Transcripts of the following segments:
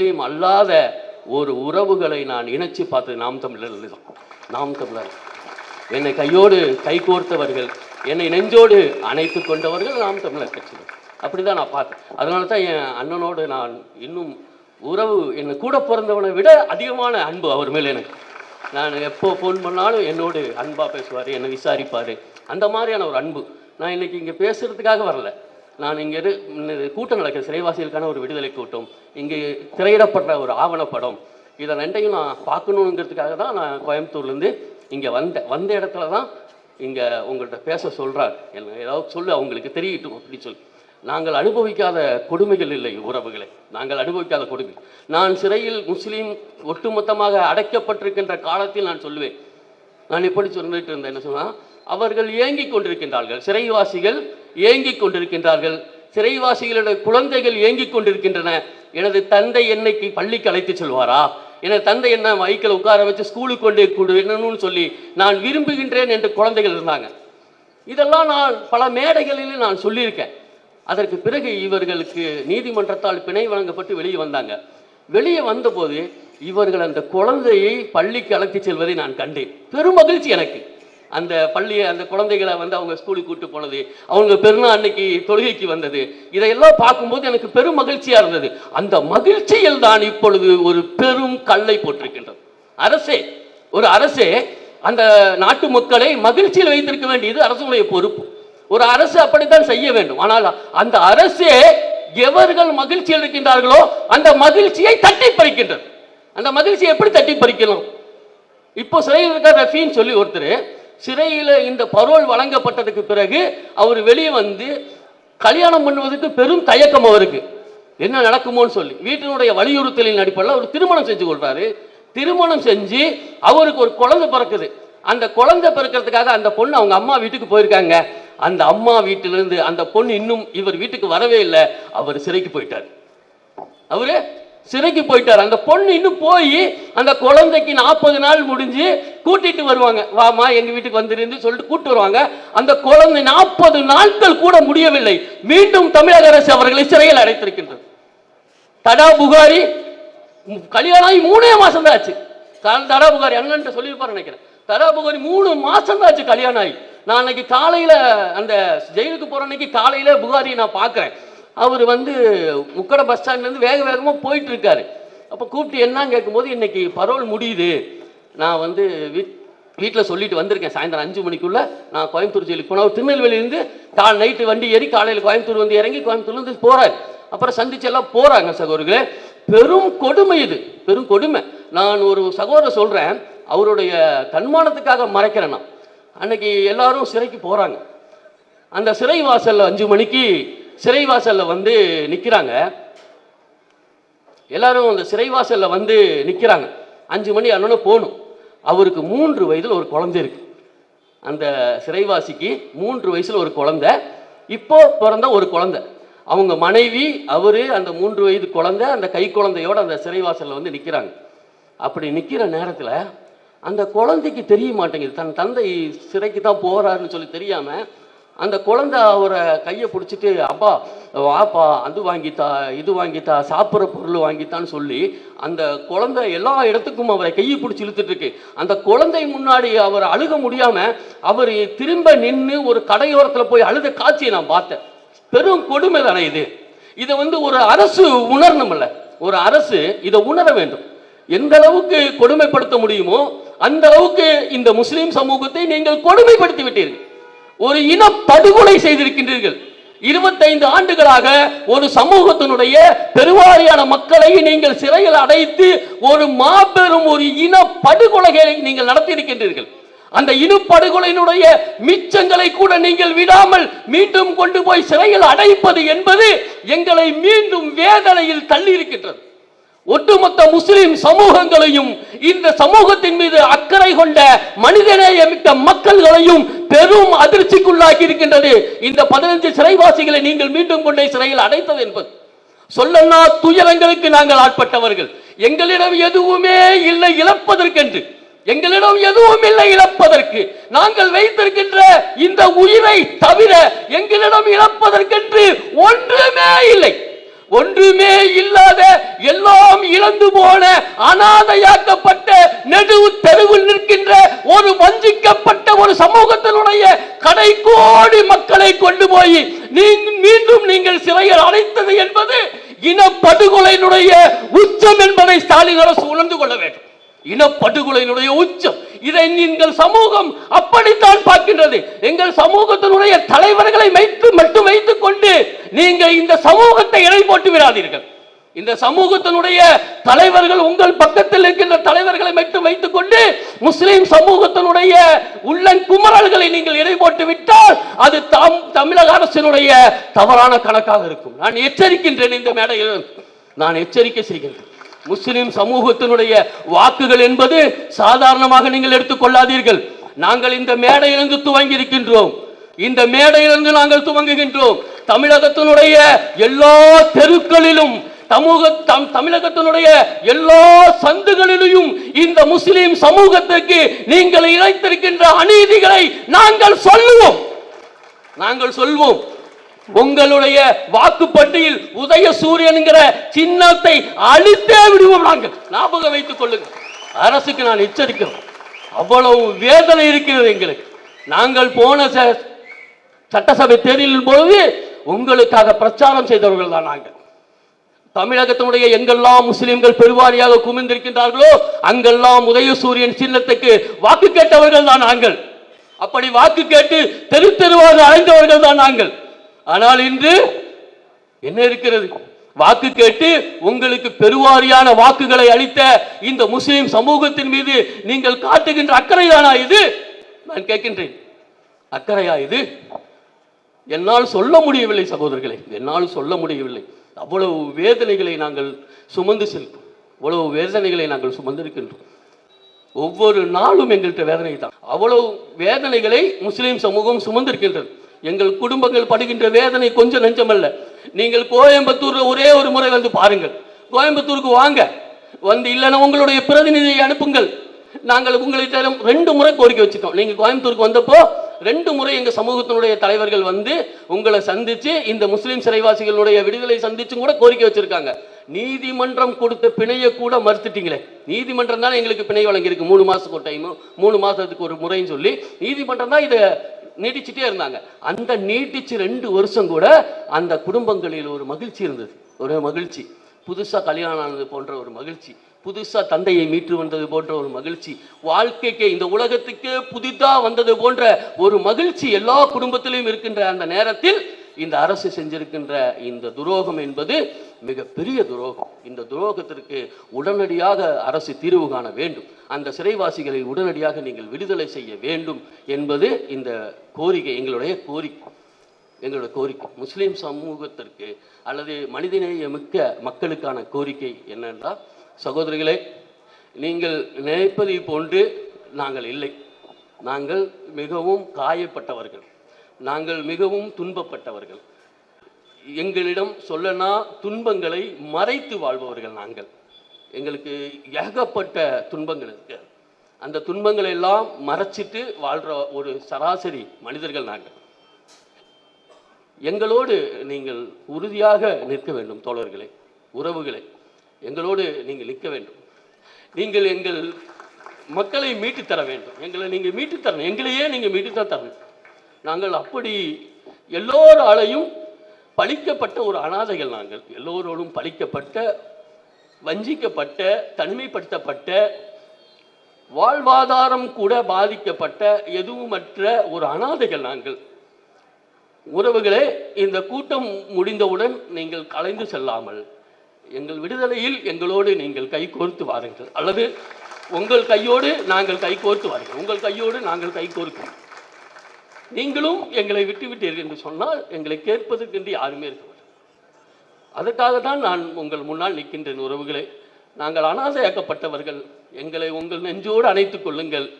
முஸ்லீம் அல்லாத ஒரு உறவுகளை நான் இணைச்சு பார்த்தது நாம் தமிழர்கள் தான். நாம் தமிழர். என்னை கையோடு கை கோர்த்தவர்கள் என்னை நெஞ்சோடு அணைத்து கொண்டவர்கள் நாம் தமிழர் கட்சிகள் அப்படி தான் நான் பார்த்தேன். அதனால தான் என் அண்ணனோடு நான் இன்னும் உறவு என்னை கூட பிறந்தவனை விட அதிகமான அன்பு அவர் மேல் எனக்கு. நான் எப்போ ஃபோன் பண்ணாலும் என்னோடு அன்பாக பேசுவார் என்னை விசாரிப்பார். அந்த மாதிரியான ஒரு அன்பு. நான் இன்னைக்கு இங்கே பேசுகிறதுக்காக வரல. நான் இங்கே இரு கூட்டம் நடக்கிற சிறைவாசிகளுக்கான ஒரு விடுதலை கூட்டம். இங்கே திரையிடப்பட்ட ஒரு ஆவணப்படம். இதை ரெண்டையும் நான் பார்க்கணுங்கிறதுக்காக தான் நான் கோயம்புத்தூர்லேருந்து இங்கே வந்தேன் வந்த இடத்துல தான் இங்கே உங்கள்கிட்ட பேச சொல்கிறார் என்ன ஏதாவது சொல்லு அவங்களுக்கு தெரியட்டும் அப்படி சொல்லி. நாங்கள் அனுபவிக்காத கொடுமைகள் இல்லை உறவுகளை. நாங்கள் அனுபவிக்காத கொடுமை. நான் சிறையில் முஸ்லீம் ஒட்டுமொத்தமாக அடைக்கப்பட்டிருக்கின்ற காலத்தில் நான் சொல்லுவேன். நான் எப்படி சொல்லிட்டு இருந்தேன் என்ன சொன்னால் அவர்கள் இயங்கிக் கொண்டிருக்கின்றார்கள். சிறைவாசிகள் ஏங்கிக் கொண்டிருக்கின்றார்கள். சிறைவாசிகளுடைய குழந்தைகள் ஏங்கிக் கொண்டிருக்கின்றன. எனது தந்தை என்னைக்கு பள்ளிக்கு அழைத்து செல்வாரா? எனது தந்தை என்ன வைக்கில் உட்கார வச்சு ஸ்கூலுக்கு கொண்டு விடணும்னு சொல்லி நான் விரும்புகின்றேன் என்று குழந்தைகள் இருந்தாங்க. இதெல்லாம் நான் பல மேடைகளில் நான் சொல்லியிருக்கேன். அதற்கு பிறகு இவர்களுக்கு நீதிமன்றத்தால் பிணை வழங்கப்பட்டு வெளியே வந்தாங்க. வெளியே வந்தபோது இவர்கள் அந்த குழந்தையை பள்ளிக்கு அழைத்து செல்வதை நான் கண்டேன். பெரும் மகிழ்ச்சி எனக்கு. அந்த பள்ளியை அந்த குழந்தைகளை வந்து அவங்க ஸ்கூலுக்கு கூட்டு போனது. அவங்க பெருநாள் அன்னைக்கு தொழுகைக்கு வந்தது. இதையெல்லாம் பார்க்கும்போது எனக்கு பெரும் மகிழ்ச்சியாக இருந்தது. அந்த மகிழ்ச்சியில் தான் இப்பொழுது ஒரு பெரும் கல்லை போட்டிருக்கின்றது. அரசே ஒரு அரசே அந்த நாட்டு மக்களை மகிழ்ச்சியில் வைத்திருக்க வேண்டியது அரசுடைய பொறுப்பு. ஒரு அரசு அப்படித்தான் செய்ய வேண்டும். ஆனால் அந்த அரசே எவர்கள் மகிழ்ச்சியில் இருக்கின்றார்களோ அந்த மகிழ்ச்சியை தட்டி பறிக்கின்றது அந்த மகிழ்ச்சியை எப்படி தட்டி பறிக்கணும் இப்போ சிறையில் இருக்க ரஃபின்னு சொல்லி ஒருத்தர் சிறையில் இந்த பரோல் வழங்கப்பட்டதுக்கு பிறகு அவர் வெளியே வந்து கல்யாணம் பண்ணுவதற்கு பெரும் தயக்கம் அவருக்கு. என்ன நடக்குமோன்னு சொல்லி. வீட்டினுடைய வலியுறுத்தலின் அடிப்படையில் அவர் திருமணம் செஞ்சு கொள்றாரு. திருமணம் செஞ்சு அவருக்கு ஒரு குழந்தை பிறக்குது. அந்த குழந்தை பிறக்கிறதுக்காக அந்த பொண்ணு அவங்க அம்மா வீட்டுக்கு போயிருக்காங்க. அந்த அம்மா வீட்டிலிருந்து அந்த பொண்ணு இன்னும் இவர் வீட்டுக்கு வரவே இல்லை. அவர் சிறைக்கு போயிட்டார். அவரு சிறைக்கு போயிட்டார். அந்த பொண்ணு இன்னும் போய் அந்த குழந்தைக்கு நாற்பது நாள் முடிஞ்சு கூட்டிட்டு வருவாங்க. வாமா எங்க வீட்டுக்கு வந்துருந்து சொல்லிட்டு கூட்டு வருவாங்க. அந்த குழந்தை நாற்பது நாட்கள் கூட முடியவில்லை. மீண்டும் தமிழக அரசு அவர்களை சிறையில் அடைத்திருக்கின்றது. தடா புகாரி கல்யாணம் ஆகி மூணே மாசம் தான் ஆச்சு. தடா புகாரி அண்ணன்ட்ட சொல்லியிருப்பாரு நினைக்கிறேன். தடா புகாரி மூணு மாசம் தான் ஆச்சு கல்யாணம் ஆகி. நான் அன்னைக்கு காலையில அந்த ஜெயிலுக்கு போற அன்னைக்கு காலையில புகாரியை நான் பார்க்கறேன். அவர் வந்து முக்கடை பஸ் ஸ்டாண்ட்ல இருந்து வேக வேகமா போயிட்டு இருக்காரு. அப்ப கூப்பிட்டு என்னன்னு கேட்கும்போது இன்னைக்கு பரோல் முடியுது. நான் வந்து வீட் வீட்டில் சொல்லிட்டு வந்திருக்கேன். சாயந்தரம் அஞ்சு மணிக்குள்ள நான் கோயம்புத்தூர் ஜெயிலுக்கு போனேன் அவர் திருநெல்வேலியிலேருந்து கால் நைட்டு வண்டி ஏறி காலையில் கோயம்புத்தூர் வந்து இறங்கி கோயம்புத்தூர்லேருந்து போகிறார் அப்புறம் சந்திச்சு எல்லாம் போகிறாங்க சகோதரர்களே. பெரும் கொடுமை இது. பெரும் கொடுமை. நான் ஒரு சகோதரர் சொல்கிறேன் அவருடைய தன்மானத்துக்காக மறைக்கிறேன் நான். அன்னைக்கு எல்லாரும் சிறைக்கு போகிறாங்க அந்த சிறை வாசலில் அஞ்சு மணிக்கு சிறை வாசலில் வந்து நிற்கிறாங்க எல்லாரும் அந்த சிறைவாசல்ல வந்து நிற்கிறாங்க அஞ்சு மணி அண்ணனும் போகணும். அவருக்கு மூன்று வயதில் ஒரு குழந்தை இருக்கு. அந்த சிறைவாசிக்கு மூன்று வயசில் ஒரு குழந்தை. இப்போ பிறந்த ஒரு குழந்தை. அவங்க மனைவி அவர் அந்த மூன்று வயது குழந்தை அந்த கை குழந்தையோட அந்த சிறைவாசலில் வந்து நிற்கிறாங்க அப்படி நிற்கிற நேரத்தில் அந்த குழந்தைக்கு தெரிய மாட்டேங்குது. தன் தந்தை சிறைக்கு தான் போகிறாருன்னு சொல்லி தெரியாமல் அந்த குழந்தை அவரை கையை பிடிச்சிட்டு அப்பா வாப்பா அது வாங்கித்தா இது வாங்கித்தா சாப்பிட்ற பொருள் வாங்கித்தான்னு சொல்லி அந்த குழந்தை எல்லா இடத்துக்கும் அவரை கையை பிடிச்சி இழுத்துட்டு இருக்கு. அந்த குழந்தை முன்னாடி அவர் அழுக முடியாமல் அவர் திரும்ப நின்று ஒரு கடையோரத்தில் போய் அழுத காட்சியை நான் பார்த்தேன். பெரும் கொடுமை தானே இது. இதை வந்து ஒரு அரசு உணரணும்ல ஒரு அரசு இதை உணர வேண்டும். எந்த அளவுக்கு கொடுமைப்படுத்த முடியுமோ அந்த அளவுக்கு இந்த முஸ்லீம் சமூகத்தை நீங்கள் கொடுமைப்படுத்தி விட்டீர்கள். ஒரு இன படுகொலை செய்திருக்கின்றீர்கள். இருபத்தைந்து ஆண்டுகளாக ஒரு சமூகத்தினுடைய பெருவாரியான மக்களை நீங்கள் சிறையில் அடைத்து ஒரு மாபெரும் ஒரு இன படுகொலைகளை நீங்கள் நடத்தியிருக்கின்றீர்கள். அந்த இனப்படுகொலையினுடைய மிச்சங்களை கூட நீங்கள் விடாமல் மீண்டும் கொண்டு போய் சிறையில் அடைப்பது என்பது எங்களை மீண்டும் வேதனையில் தள்ளி இருக்கின்றது ஒட்டுமொத்த முஸ்லிம் சமூகங்களையும் இந்த சமூகத்தின் மீது அக்கறை கொண்ட மனிதநேயமிக்க மக்கள்களையும் பெரும் அதிர்ச்சிக்குள்ளாகி இருக்கின்றது. இந்த பதினஞ்சு சிறைவாசிகளை நீங்கள் மீண்டும் கொண்டே சிறையில் அடைத்தது என்பது. சொல்லனா துயரங்களுக்கு நாங்கள் ஆட்பட்டவர்கள். எங்களிடம் எதுவுமே இல்லை இழப்பதற்கென்று. எங்களிடம் எதுவும் இல்லை இழப்பதற்கு. நாங்கள் வைத்திருக்கின்ற இந்த உயிரை தவிர எங்களிடம் இழப்பதற்கென்று ஒன்றுமே இல்லை. ஒன்றுமே இல்லாத எல்லாம் இழந்து போன அனாதையாக்கப்பட்ட நெடு தெருவில் நிற்கின்ற ஒரு வஞ்சிக்கப்பட்ட ஒரு சமூகத்தினுடைய கடைக்கோடி மக்களை கொண்டு போய் மீண்டும் நீங்கள் சிறையில் அடைத்தது என்பது இனப்படுகொலையினுடைய உச்சம் என்பதை ஸ்டாலின் அரசு உணர்ந்து கொள்ள வேண்டும். இனப்படுகொலையினுடைய உச்சம். இதை நீங்கள் சமூகம் அப்படித்தான் பார்க்கின்றது. எங்கள் சமூகத்தினுடைய தலைவர்களை வைத்து மட்டும் வைத்துக் கொண்டு நீங்கள் இந்த சமூகத்தை இணை போட்டு விடாதீர்கள். இந்த சமூகத்தினுடைய தலைவர்கள் உங்கள் பக்கத்தில் இருக்கின்ற தலைவர்களை மட்டும் வைத்துக் கொண்டு முஸ்லிம் சமூகத்தினுடைய உள்ளங்குமரல்களை நீங்கள் இடை போட்டு விட்டால் அது தாம் தமிழக அரசினுடைய தவறான கணக்காக இருக்கும். நான் எச்சரிக்கின்றேன் இந்த மேடையில். நான் எச்சரிக்கை செய்கின்றேன் முஸ்லிம் சமூகத்தினுடைய வாக்குகள் என்பது சாதாரணமாக நீங்கள் எடுத்துக்கொள்ளாதீர்கள் நாங்கள் இந்த மேடையிலிருந்து துவங்கி இருக்கின்றோம் இந்த மேடையிலிருந்து நாங்கள் துவங்குகின்றோம். தமிழகத்தினுடைய எல்லா தெருக்களிலும் சமூக தம் தமிழகத்தினுடைய எல்லா சந்துகளிலும் இந்த முஸ்லிம் சமூகத்துக்கு நீங்கள் இழைத்திருக்கின்ற அநீதிகளை நாங்கள் சொல்லுவோம். நாங்கள் சொல்வோம். உங்களுடைய வாக்குப்பட்டியில் உதய சூரியன்கிற சின்னத்தை அழித்தே விடுவோம் நாங்கள். ஞாபகம் வைத்துக் கொள்ளுங்க. அரசுக்கு நான் எச்சரிக்கிறோம். அவ்வளவு வேதனை இருக்கிறது எங்களுக்கு. நாங்கள் போன ச- சட்டசபை தேர்தலின் பொழுது உங்களுக்காக பிரச்சாரம் செய்தவர்கள் தான் நாங்கள். தமிழகத்தினுடைய எங்கெல்லாம் முஸ்லிம்கள் பெருவாரியாக குமிந்திருக்கின்றார்களோ அங்கெல்லாம் உதயசூரியன் சின்னத்துக்கு வாக்கு கேட்டவர்கள் தான் நாங்கள். அப்படி வாக்கு கேட்டு தெரு தெருவாக அழைந்தவர்கள் தான் நாங்கள். ஆனால் இன்று என்ன இருக்கிறது? வாக்கு கேட்டு உங்களுக்கு பெருவாரியான வாக்குகளை அளித்த இந்த முஸ்லிம் சமூகத்தின் மீது நீங்கள் காட்டுகின்ற அக்கறைதானா இது? நான் கேட்கின்றேன். அக்கறையா இது? என்னால் சொல்ல முடியவில்லை சகோதரர்களே என்னால் சொல்ல முடியவில்லை. அவ்வளவு வேதனைகளை நாங்கள் சுமந்து செல்வோம் அவ்வளவு வேதனைகளை நாங்கள் சுமந்திருக்கின்றோம் ஒவ்வொரு நாளும் எங்கள்கிட்ட வேதனை தான் அவ்வளவு வேதனைகளை முஸ்லீம் சமூகம் சுமந்திருக்கின்றது. எங்கள் குடும்பங்கள் படுகின்ற வேதனை கொஞ்சம் நெஞ்சமல்ல. நீங்கள் கோயம்புத்தூர்ல ஒரே ஒரு முறை வந்து பாருங்கள். கோயம்புத்தூருக்கு வாங்க. வந்து இல்லைன்னா உங்களுடைய பிரதிநிதியை அனுப்புங்கள். நாங்கள் உங்கள்கிட்ட ரெண்டு முறை கோரிக்கை வச்சுட்டோம். நீங்க கோயம்புத்தூருக்கு வந்தப்போ ரெண்டு முறை எங்க சமூகத்தினுடைய தலைவர்கள் வந்து உங்களை சந்திச்சு இந்த முஸ்லீம் சிறைவாசிகளுடைய விடுதலை சந்திச்சும் கூட கோரிக்கை வச்சிருக்காங்க. நீதிமன்றம் கொடுத்த பிணையை கூட மறுத்துட்டீங்களே. நீதிமன்றம் தான் எங்களுக்கு பிணை வழங்கியிருக்கு. மூணு மாசத்துக்கு ஒரு டைம் மூணு மாசத்துக்கு ஒரு முறைன்னு சொல்லி நீதிமன்றம் தான் இதை நீட்டிச்சுட்டே இருந்தாங்க. அந்த நீட்டிச்சு ரெண்டு வருஷம் கூட அந்த குடும்பங்களில் ஒரு மகிழ்ச்சி இருந்தது. ஒரு மகிழ்ச்சி. புதுசாக கல்யாணம் ஆனது போன்ற ஒரு மகிழ்ச்சி. புதுசாக தந்தையை மீட்டு வந்தது போன்ற ஒரு மகிழ்ச்சி. வாழ்க்கைக்கு இந்த உலகத்துக்கு புதிதாக வந்தது போன்ற ஒரு மகிழ்ச்சி எல்லா குடும்பத்திலையும் இருக்கின்ற அந்த நேரத்தில் இந்த அரசு செஞ்சிருக்கின்ற இந்த துரோகம் என்பது மிகப்பெரிய துரோகம். இந்த துரோகத்திற்கு உடனடியாக அரசு தீர்வு காண வேண்டும். அந்த சிறைவாசிகளை உடனடியாக நீங்கள் விடுதலை செய்ய வேண்டும் என்பது இந்த கோரிக்கை எங்களுடைய கோரிக்கை. எங்களோட கோரிக்கை. முஸ்லீம் சமூகத்திற்கு அல்லது மனிதநேயமிக்க மக்களுக்கான கோரிக்கை என்னென்றால் சகோதரிகளே நீங்கள் நினைப்பதை போன்று நாங்கள் இல்லை. நாங்கள் மிகவும் காயப்பட்டவர்கள். நாங்கள் மிகவும் துன்பப்பட்டவர்கள். எங்களிடம் சொல்லனா துன்பங்களை மறைத்து வாழ்பவர்கள் நாங்கள். எங்களுக்கு ஏகப்பட்ட துன்பங்கள் இருக்கு. அந்த துன்பங்களை எல்லாம் மறைச்சிட்டு வாழ்ற ஒரு சராசரி மனிதர்கள் நாங்கள். எங்களோடு நீங்கள் உறுதியாக நிற்க வேண்டும் தோழர்களே உறவுகளே. எங்களோடு நீங்கள் நிற்க வேண்டும். நீங்கள் எங்கள் மக்களை மீட்டு தர வேண்டும். எங்களை நீங்கள் மீட்டு தரணும். எங்களையே நீங்கள் மீட்டு தான் தரணும். நாங்கள் அப்படி எல்லோராலையும் பழிக்கப்பட்ட ஒரு அனாதைகள் நாங்கள். எல்லோரோடும் பழிக்கப்பட்ட வஞ்சிக்கப்பட்ட தனிமைப்படுத்தப்பட்ட வாழ்வாதாரம் கூட பாதிக்கப்பட்ட எதுவுமற்ற ஒரு அனாதைகள் நாங்கள். உறவுகளே இந்த கூட்டம் முடிந்தவுடன் நீங்கள் கலைந்து செல்லாமல் எங்கள் விடுதலையில் எங்களோடு நீங்கள் கை கோர்த்து வாருங்கள். அல்லது உங்கள் கையோடு நாங்கள் கை கோர்த்து வாருங்கள். உங்கள் கையோடு நாங்கள் கை கோர்க்கிறோம் நீங்களும் எங்களை விட்டு விட்டீர்கள் என்று சொன்னால் எங்களை கேட்பதற்கென்று யாருமே இருக்க மாட்டார் அதற்காக தான் நான் உங்கள் முன்னால் நிற்கின்றேன் உறவுகளே. நாங்கள் அனாதையாக்கப்பட்டவர்கள் எங்களை உங்கள் நெஞ்சோடு அணைத்துக் கொள்ளுங்கள்.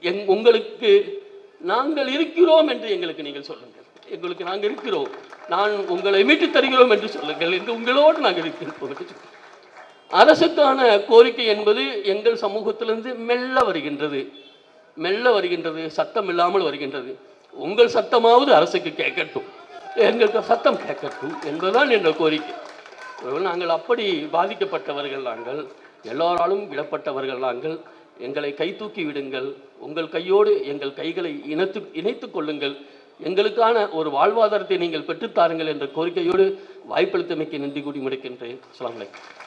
எங் உங்களுக்கு நாங்கள் இருக்கிறோம் என்று எங்களுக்கு நீங்கள் சொல்லுங்கள். எங்களுக்கு நாங்கள் இருக்கிறோம். நான் உங்களை மீட்டுத் தருகிறோம் என்று சொல்லுங்கள் என்று உங்களோடு நாங்கள் இருக்கிறோம். அரசுக்கான கோரிக்கை என்பது எங்கள் சமூகத்திலிருந்து மெல்ல வருகின்றது. மெல்ல வருகின்றது. சத்தம் இல்லாமல் வருகின்றது. உங்கள் சத்தமாவது அரசுக்கு கேட்கட்டும். எங்களுக்கு சத்தம் கேட்கட்டும் என்பதுதான் என்ற கோரிக்கை. நாங்கள் அப்படி பாதிக்கப்பட்டவர்கள் நாங்கள் எல்லோராலும் விடப்பட்டவர்கள் நாங்கள் எங்களை கை தூக்கி விடுங்கள் உங்கள் கையோடு எங்கள் கைகளை இணைத்து இணைத்து கொள்ளுங்கள். எங்களுக்கான ஒரு வாழ்வாதாரத்தை நீங்கள் பெற்றுத்தாருங்கள் என்ற கோரிக்கையோடு வாய்ப்பளித்தமைக்கு நன்றி கூடி முடிக்கின்றேன். அலாம் வலைக்கம்